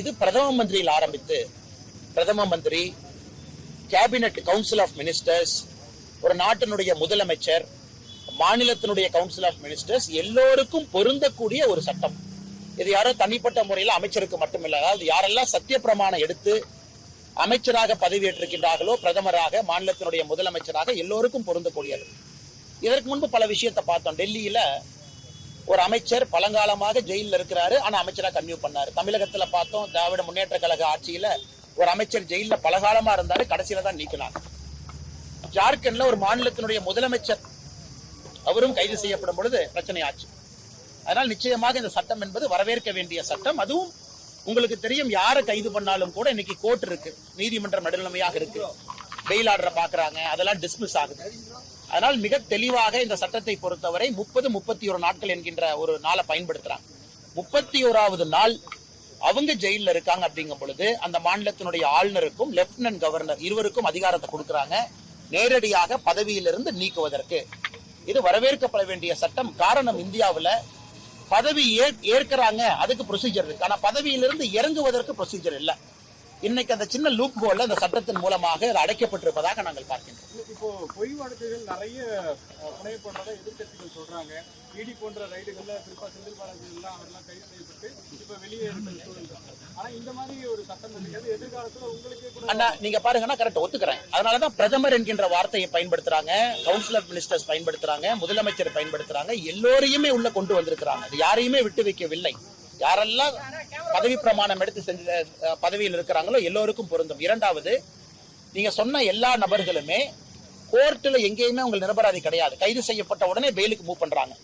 இது பிரதம மந்திரியில் ஆரம்பித்து பிரதம மந்திரி கேபினட் கவுன்சில் ஆஃப் மினிஸ்டர்ஸ் ஒரு நாட்டினுடைய முதலமைச்சர் மாநிலத்தினுடைய கவுன்சில் ஆஃப் மினிஸ்டர்ஸ் எல்லோருக்கும் பொருந்தக்கூடிய ஒரு சட்டம். இது யாரோ தனிப்பட்ட முறையில் அமைச்சருக்கு மட்டுமில்லை. அதாவது யாரெல்லாம் சத்திய பிரமாணம் எடுத்து அமைச்சராக பதவியேற்றிருக்கின்றார்களோ பிரதமராக மாநிலத்தினுடைய முதலமைச்சராக எல்லோருக்கும் பொருந்தக்கூடியது. இதற்கு முன்பு பல விஷயத்தை பார்த்தோம். டெல்லியில ஒரு அமைச்சர் பழங்காலமாக ஜெயிலில் இருக்கிறாரு. ஆனா அமைச்சரா கன்வியூ பண்ணாரு. தமிழகத்துல பார்த்தோம் திராவிட முன்னேற்ற கழக ஆட்சியில ஒரு அமைச்சர் ஜெயில பலகாலமா இருந்தாரு. கடைசியில தான் நீக்கினார். ஜார்க்கண்ட்ல ஒரு மாநிலத்தினுடைய முதலமைச்சர் அவரும் கைது செய்யப்படும் பொழுது பிரச்சனை ஆச்சு. அதனால் நிச்சயமாக இந்த சட்டம் என்பது வரவேற்க வேண்டிய சட்டம். அதுவும் உங்களுக்கு தெரியும் யாரை கைது பண்ணாலும் கூட இன்னைக்கு கோர்ட் இருக்கு. நீதிமன்றம் நடுநிலைமையாக இருக்கு. பெயில் ஆர்டரை பாக்குறாங்க அதெல்லாம் டிஸ்மிஸ் ஆகுது. அதனால் மிக தெளிவாக இந்த சட்டத்தை பொறுத்தவரை முப்பது முப்பத்தி ஒரு நாட்கள் என்கின்ற ஒரு நாளை பயன்படுத்துறாங்க. முப்பத்தி ஓராவது நாள் அவங்க ஜெயில்ல இருக்காங்க அப்படிங்கும் பொழுது அந்த மாநிலத்தினுடைய ஆளுநருக்கும் லெப்டினன்ட் கவர்னர் இருவருக்கும் அதிகாரத்தை கொடுக்குறாங்க. நேரடியாக பதவியிலிருந்து நீக்குவதற்கு. இது வரவேற்கப்பட வேண்டிய சட்டம். காரணம் இந்தியாவுல பதவி ஏற்கிறாங்க ஏற்கறாங்க. அதுக்கு ப்ரொசீஜர் இருக்கு. ஆனா பதவியிலிருந்து இறங்குவதற்கு ப்ரொசீஜர் இல்ல. இன்னைக்கு அந்த சின்ன லூப் போல அந்த சட்டத்தின் மூலமாக அது அடைக்கப்பட்டிருப்பதாக நாங்கள் பார்க்கின்றோம். இப்போ பொய் வழக்குகள் நிறைய புனையப்படுறதா எதிர்க்கட்சிகள் சொல்றாங்க. இடி போன்ற ரைடுகள்ல குறிப்பா செந்தில் பாலாஜி எல்லாம் அவரெல்லாம் கைது செய்யப்பட்டு இப்ப வெளியே. ஆனா இந்த மாதிரி ஒரு சட்டம் எதிர்காலத்துல உங்களுக்கே கூட அண்ணா நீங்க பாருங்கன்னா கரெக்ட் ஒத்துக்கிறேன். அதனாலதான் பிரதமர் என்கின்ற வார்த்தையை பயன்படுத்துறாங்க கவுன்சில் ஆஃப் மினிஸ்டர்ஸ் பயன்படுத்துறாங்க முதலமைச்சர் பயன்படுத்துறாங்க எல்லோரையுமே உள்ள கொண்டு வந்திருக்கிறாங்க. யாரையுமே விட்டு வைக்கவில்லை. யாரெல்லாம் பதவி பிரமாணம் எடுத்து செஞ்ச பதவியில் இருக்கிறாங்களோ எல்லோருக்கும் பொருந்தும். இரண்டாவது நீங்க சொன்ன எல்லா நபர்களுமே கோர்ட்டில் எங்கேயுமே உங்கள் நிரபராதி கிடையாது. கைது செய்யப்பட்ட உடனே பெயிலுக்கு மூவ் பண்றாங்க.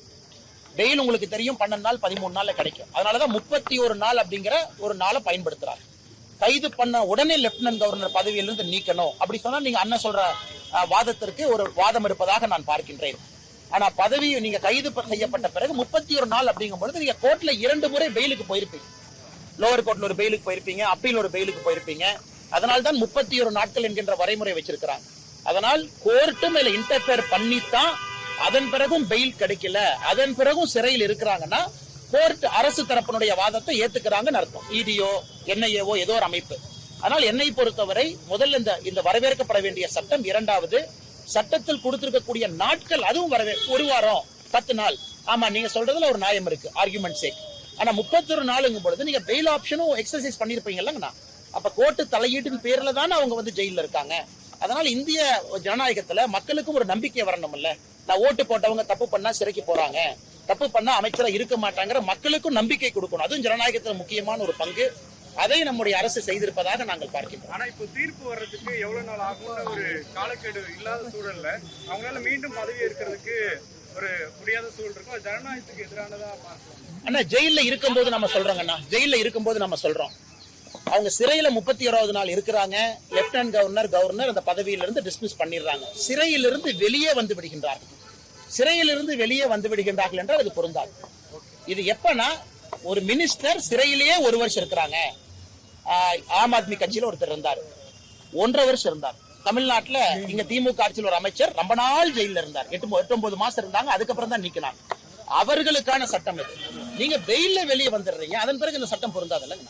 பெயில் உங்களுக்கு தெரியும் பன்னெண்டு நாள் பதிமூணு நாள்ல கிடைக்கும். அதனாலதான் முப்பத்தி ஒரு நாள் அப்படிங்கிற ஒரு நாளை பயன்படுத்துறாங்க. கைது பண்ண உடனே லெப்டினன்ட் கவர்னர் பதவியிலிருந்து நீக்கணும். அப்படி சொன்னா நீங்க அண்ணன் சொல்ற அஹ், வாதத்திற்கு ஒரு வாதம் இருப்பதாக நான் பார்க்கின்றேன். ஆனா பதவி நீங்க கைது செய்யப்பட்ட பிறகு முப்பத்தி ஒரு நாள் அப்படிங்கும் பொழுது நீங்க கோர்ட்ல இரண்டு முறை பெயிலுக்கு போயிருப்பீங்க. லோவர் கோர்ட்ல ஒரு பெயிலுக்கு போயிருப்பீங்க அப்பீல் ஒரு பெயிலுக்கு போயிருப்பீங்க. அதனால தான் முப்பத்தி ஒரு நாட்கள் என்கின்ற வரைமுறை வச்சிருக்கிறாங்க. அதனால் கோர்ட்டும் இதுல இன்டர்ஃபியர் பண்ணித்தான் அதன் பிறகும் பெயில் கிடைக்கல. அதன் பிறகும் சிறையில் இருக்கிறாங்கன்னா கோர்ட் அரசு தரப்பினுடைய வாதத்தை ஏத்துக்கிறாங்கன்னு அர்த்தம். இடியோ என்ஐஏவோ ஏதோ ஒரு அமைப்பு. ஆனால் என்னை பொறுத்தவரை முதல்ல இந்த இந்த வரவேற்கப்பட வேண்டிய சட்டம் இரண்டாவது. சட்டத்தில் கொடுத்திருக்கக்கூடிய நாட்கள் அதுவும் வரவே ஒரு வாரம் பத்து நாள். ஆமா நீங்க சொல்றதுல ஒரு நியாயம் இருக்கு ஆர்குமெண்ட் சேக் ஆனா முப்பத்தொரு நாளுங்கும் பொழுது நீங்க பெயில் ஆப்ஷனும் எக்ஸசைஸ் பண்ணிருப்பீங்கல்லங்கண்ணா. அப்ப கோர்ட்டு தலையீட்டின் பேர்ல தானே அவங்க வந்து ஜெயில இருக்காங்க. அதனால இந்திய ஜனநாயகத்துல மக்களுக்கும் ஒரு நம்பிக்கை வரணும் இல்ல நான் ஓட்டு போட்டவங்க தப்பு பண்ணா சிறைக்கு போறாங்க. தப்பு பண்ணா அமைச்சரா இருக்க மாட்டாங்கிற மக்களுக்கும் நம்பிக்கை கொடுக்கணும். அதுவும் ஜனநாயகத்துல முக்கியமான ஒரு பங்கு. அதை நம்முடைய அரசு செய்திருப்பதாக நாங்கள் பார்க்கின்றோம். ஆனா இப்போ தீர்ப்பு வர்றதுக்கு எவ்வளவு நாள் ஆகும்னு ஒரு காலக்கெடு இல்லாத சூழல்ல அவங்களால மீண்டும் பதவி ஏற்கிறதுக்கு ஒரு முடியாத சூழல் இருக்கும். அது ஜனநாயகத்துக்கு எதிரானதா அண்ணா ஜெயில இருக்கும்போது நம்ம சொல்றோங்கண்ணா ஜெயில இருக்கும்போது நம்ம சொல்றோம். அவங்க சிறையில முப்பத்தி ஓராவது நாள் இருக்கிறாங்க. லெப்டினன்ட் கவர்னர் கவர்னர் அந்த பதவியிலிருந்து டிஸ்மிஸ் பண்ணிடுறாங்க. சிறையிலிருந்து வெளியே வந்து விடுகின்றார்கள். சிறையிலிருந்து வெளியே வந்து விடுகின்றார்கள் என்றால் அது பொருந்தாது. இது எப்பனா ஒரு மினிஸ்டர் சிறையிலேயே ஒரு வருஷம் இருக்கிறாங்க. ஆஹ் ஆம் ஆத்மி கட்சியில ஒருத்தர் இருந்தார். ஒன்றரை வருஷம் இருந்தார். தமிழ்நாட்டுல இங்க திமுக ஆட்சியில் ஒரு அமைச்சர் ரொம்ப நாள் ஜெயில இருந்தார். எட்டு எட்டு ஒன்பது மாசம் இருந்தாங்க அதுக்கப்புறம் தான் நீக்கினாங்க. அவர்களுக்கான சட்டம் இது நீங்க வெயில வெளியே வந்துடுறீங்க அதன் பிறகு இந்த சட்டம் பொருந்தாது இல்லைங்க.